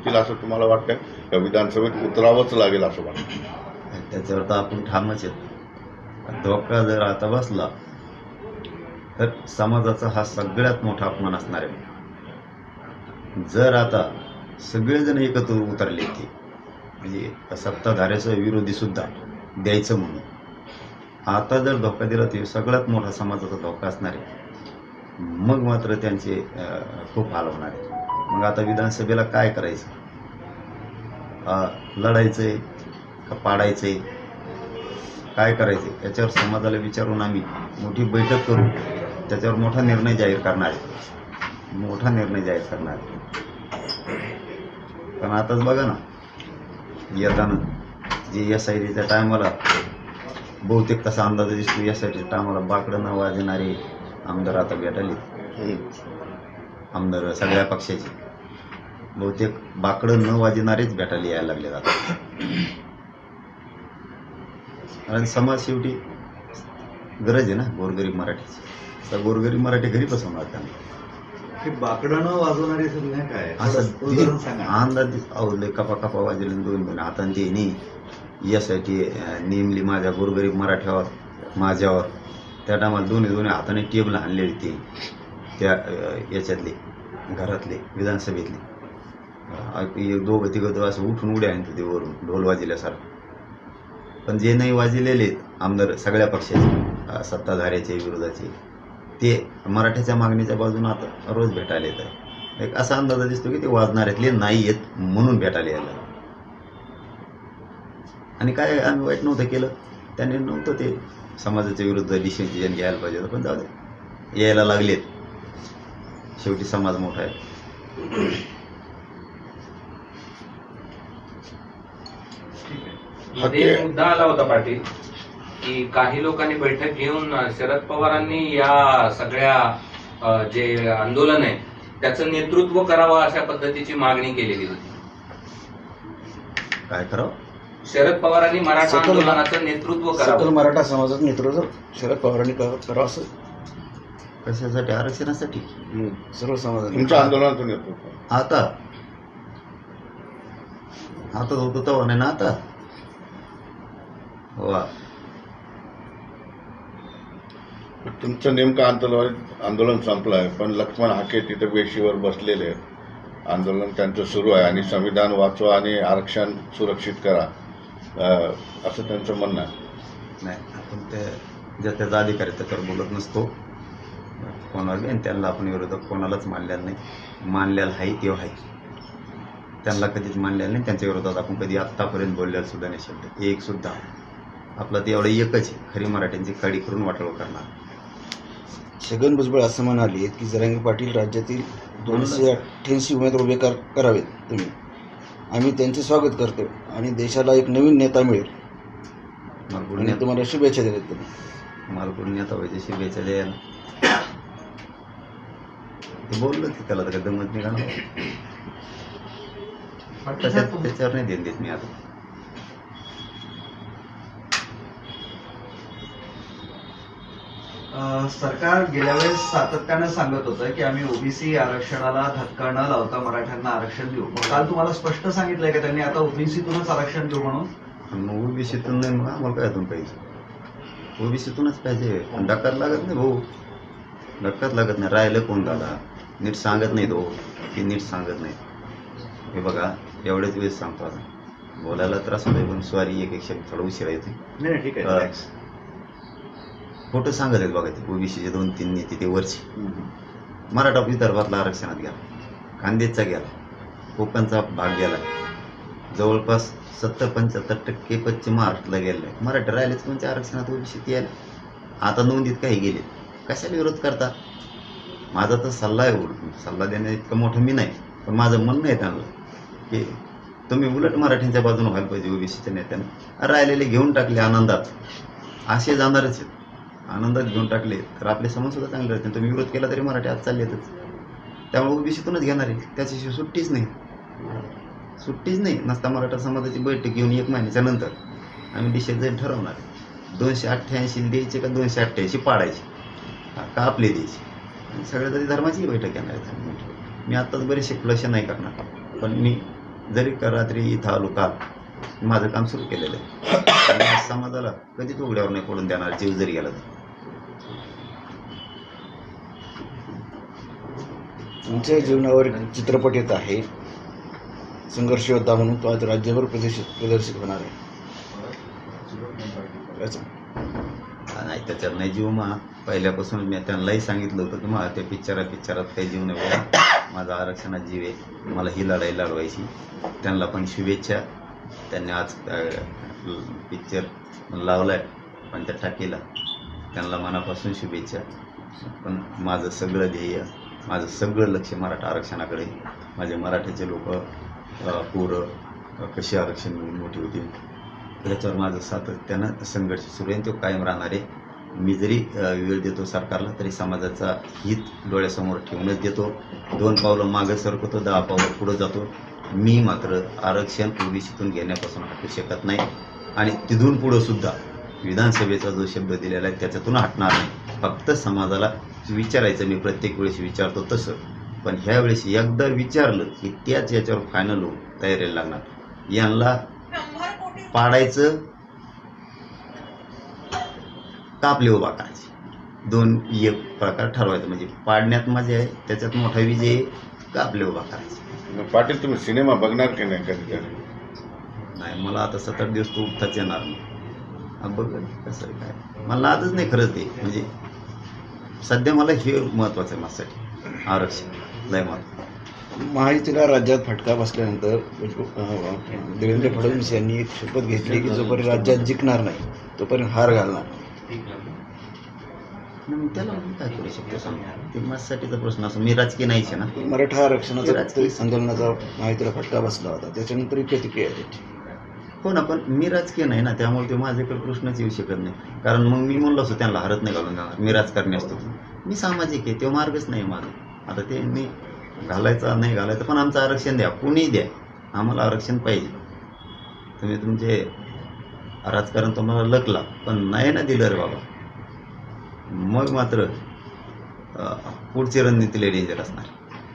होतील असं तुम्हाला वाटतं का विधानसभेत उतरावंच लागेल असं वाटतं त्याच्यावर तर आपण ठामच आहेत. धोका जर आता बसला तर समाजाचा हा सगळ्यात मोठा अपमान असणार आहे. जर आता सगळेजण एकत्र उतरले की म्हणजे सत्ताधाऱ्याचा विरोधी सुद्धा द्यायचं म्हणून आता जर धोका दिला तर सगळ्यात मोठा समाजाचा धोका असणार आहे. मग मात्र त्यांचे खूप हाल होणार आहे मग आता विधानसभेला काय करायचं? लढायचं लढायचंय का पाडायचंय? काय करायचंय? याच्यावर समाजाला विचारून आम्ही मोठी बैठक करू. त्याच्यावर मोठा निर्णय जाहीर करणार आहे. मोठा निर्णय जाहीर करणार आहे. पण आताच बघा ना येताना जे एस आय टीच्या टायमाला बहुतेक तसा अंदाज दिसतो. एस आय टीच्या टायमाला बाकडं न वाजणारे आमदार आता भेटायले आमदार सगळ्या पक्षाचे. बहुतेक बाकडं न वाजणारेच भेटायला यायला लागले आता. कारण समाज शेवटी गरज आहे ना गोरगरीब मराठीची. तर गोरगरीब मराठी घरी बसवणार त्यांना हे बाकडानं वाजवणारी संज्ञा काय असं अंदाज आवडले कपा कपा वाजले दोन दोन हाताने ते नी यासाठी नेमली माझ्या गोरगरीब मराठ्यावर माझ्यावर. त्या टायमाला दोन्ही दोन्ही हाताने टेबल आणले होते त्या याच्यातले घरातले विधानसभेतले. एक दोघं तिघं असं उठून उड्या आणतो ते वरून ढोल वाजल्यासारखं. पण जे नाही वाजलेले आहेत, आमदार सगळ्या पक्षाचे सत्ताधाऱ्याचे विरोधाचे ते मराठ्याच्या मागणीच्या बाजूनं आता रोज भेटायला येत आहे एक असा अंदाज दिसतो की ते वाजणाऱ्यातले नाही आहेत म्हणून भेटायला यायला आणि काय आम्ही वाईट नव्हतं केलं. त्याने नव्हतं ते समाजाच्या विरुद्ध डिसिजन घ्यायला पाहिजे होतं पण जाऊ दे. यायला लागलेत. शेवटी समाज मोठा आहे. मध्ये एक मुद्दा आला होता पाटील की काही लोकांनी बैठक घेऊन शरद पवारांनी या सगळ्या जे आंदोलन आहे त्याचं नेतृत्व करावं अशा पद्धतीची मागणी केलेली होती. काय करावं? शरद पवारांनी मराठा आंदोलनाचं नेतृत्व करावं. मराठा समाजाचं नेतृत्व शरद पवारांनी कर- करावं असं कशासाठी? आरक्षणासाठी? सर्व समाजाने तुमच्या आंदोलनातून येतो. आता? आता होतो तेव्हा नाही ना आता? वा. तुमचं नेमकं आंदोलन आंदोलन संपलं आहे पण लक्ष्मण हाके तिथे वेशीवर बसलेले आहेत. आंदोलन त्यांचं सुरू आहे आणि संविधान वाचवा आणि आरक्षण सुरक्षित करा. अं, असं त्यांचं म्हणणं आहे. नाही आपण ते ज्या त्याचा अधिकार आहे त्याच्यावर बोलत नसतो. कोणाला आणि त्यांना आपण विरोधक कोणालाच मानलेलं नाही. मानलेलं आहे तेव्हा आहे. त्यांना कधीच मानलेलं नाही. त्यांच्या विरोधात आपण कधी आत्तापर्यंत बोललेलं सुद्धा नाही शब्द. एक सुद्धा. आपलं ते एवढं एकच आहे. खरी मराठ्यांची कडी करून वाटोळ करणार. छगन भुजबळ असं म्हणाले की जरांगे पाटील राज्यातील दोनशे अठ्ठ्याऐंशी उमेदवार उभे कर करावेत तुम्ही. आम्ही त्यांचे स्वागत करतो आणि देशाला एक नवीन नेता मिळेल. मला तुम्हाला शुभेच्छा देतात तुम्ही. मला पुण्यात व्हायचे शुभेच्छा द्यायला. ते बोललं की त्याला तर दमत नाही का ना त्याच्यात त्याच्यावर नाही देत देत मी आता. अं, सरकार गेल्या वेळेस सातत्यानं सांगत होतं की आम्ही ओबीसी आरक्षणाला धक्का न लावता मराठ्यांना आरक्षण देऊ. मग काल तुम्हाला स्पष्ट सांगितलंय का त्यांनी? आता ओबीसीतूनच आरक्षण देऊ म्हणून? मग ओबीसीतून नाही मग आम्हाला काय यातून पाहिजे? ओबीसीतूनच पाहिजे. पण डक्कात लागत नाही भाऊ. डक्कात लागत नाही. राहिलं कोण दादा? नीट सांगत नाही तो की नीट सांगत नाही हे बघा एवढेच वेळेस सांगतो आता. बोलायला त्रास होतोय पण स्वारी एक एक शब्द थोडा उशिरा येते नाही नाही, ठीक आहे हा. फोटो सांगत आहेत बघा ते ओबीसीचे दोन तीन नेते ते वरचे. मराठा विदर्भातला आरक्षणात गेला. खानदेशचा गेला. कोकणचा भाग गेला. जवळपास सत्तर पंच्याहत्तर टक्के पश्चिम महाराष्ट्राला आहे मराठी राहिलेच कोणत्या आरक्षणात ओबीसी यायला आता नोंदीत काही गेले. कशाला विरोध करता? माझा तर सल्ला आहे सल्ला देण्या इतकं मोठं मी नाही. पण माझं म्हणणं आहे त्यांना की तुम्ही उलट मराठींच्या बाजूने व्हायला पाहिजे ओबीसीच्या नेत्यांना. राहिलेले घेऊन टाकले आनंदात. असे जाणारच आहेत. आनंदात घेऊन टाकले तर आपले समजसुद्धा चांगले राहतील. तुम्ही विरोध केला तरी मराठी आज चालले येतच. त्यामुळे ओबीसीतूनच घेणार आहे. त्याच्याशिवाय सुट्टीच नाही. सुट्टीच नाही. नसता मराठा समाजाची बैठक घेऊन एक महिन्याच्या नंतर आम्ही डिसिजन ठरवणार दोनशे अठ्ठ्याऐंशी द्यायचे का दोनशे अठ्ठ्याऐंशी पाडायचे. का आपले द्यायचे? सगळ्या तरी धर्माची बैठक घेणार आहे मी आत्ताच बरेचसे फ्लश नाही करणार पण मी जरी का रात्री इथं आलो काल माझं काम सुरू केलेलं आहे. आणि समाजाला कधीच उघड्यावर नाही पडून देणार जीव जरी गेला तर. तुमच्या जीवनावर चित्रपट येत आहे संघर्ष योद्धा म्हणून तो आज राज्यभर प्रदर्शित प्रदर्शित होणार आहे. याचं. त्याच्यात नाही जीव मा पहिल्यापासून मी त्यांनाही सांगितलं होतं की मला त्या पिक्चरा पिक्चरात काही जीव नाही बघा माझा आरक्षणात जीव आहे. मला ही लढाई लढवायची. त्यांना पण शुभेच्छा. त्यांनी आज पिक्चर लावलाय पण त्या ठाकेला त्यांना मनापासून शुभेच्छा. पण माझं सगळं ध्येय माझं सगळं लक्ष मराठा आरक्षणाकडे माझे मराठीचे लोक पोरं कशी आरक्षण मोठी होतील? याच्यावर माझं सातत्यानं संघर्ष सुरू आहे आणि तो कायम राहणार आहे. मी जरी वेळ देतो सरकारला तरी समाजाचा हित डोळ्यासमोर ठेवूनच देतो. दोन पावलं मागं सरकतो दहा पावलं पुढं जातो. मी मात्र आरक्षण ओबीसीतून घेण्यापासून हटू शकत नाही. आणि तिथून पुढं सुद्धा विधानसभेचा जो शब्द दिलेला आहे त्याच्यातून हटणार नाही. फक्त समाजाला विचारायचं मी प्रत्येक वेळेस विचारतो तसं. पण ह्या वेळेस एकदा विचारलं की त्याच याच्यावर फायनल होऊन तयारीला लागणार. यांना पाडायचं कापले उभा करायचे. दोन एक प्रकार ठरवायचं. म्हणजे पाडण्यात मजा आहे त्याच्यात मोठा विजय कापले उभा करायचे. पाटील तुम्ही सिनेमा बघणार की नाही कधीतरी? नाही मला आता सात आठ दिवस तो उठताच येणार नाही. हा बघ कसं आहे काय. मला आजच नाही खरंच ते. म्हणजे सध्या मला हे महत्वाचं आहे माझ्यासाठी. आरक्षण. लय महत्त्व महायुतीला राज्यात फटका बसल्यानंतर देवेंद्र फडणवीस यांनी एक शपथ घेतली की जोपर्यंत राज्यात जिंकणार नाही तोपर्यंत हार घालणार मग त्याला मी काय करू शकतो सांगा ते माझ्यासाठीचा प्रश्न असं मी राजकीय नाहीच आहे ना मराठा आरक्षणाचा राजकीय आंदोलनाचा माहितीला फटका बसला होता त्याच्यानंतर प्रतिक्रिया आहे त्याची हो ना पण मी राजकीय नाही ना त्यामुळे ते माझ्याकडे प्रश्नच येऊ शकत नाही. कारण मग मी म्हणलो असतो त्यांना हरत नाही घालून जाणार हो मी राजकारणी असतो मी सामाजिक आहे तो मार्गच नाही माझा. आता ते मी घालायचा नाही घालायचं पण आमचं आरक्षण द्या कुणी द्या आम्हाला आरक्षण पाहिजे. तुम्ही तुमचे राजकारण तुम्हाला लकला पण नाही ना दिलं रे बाबा. मग मात्र पुढची रणनीती लय डेंजर असणार.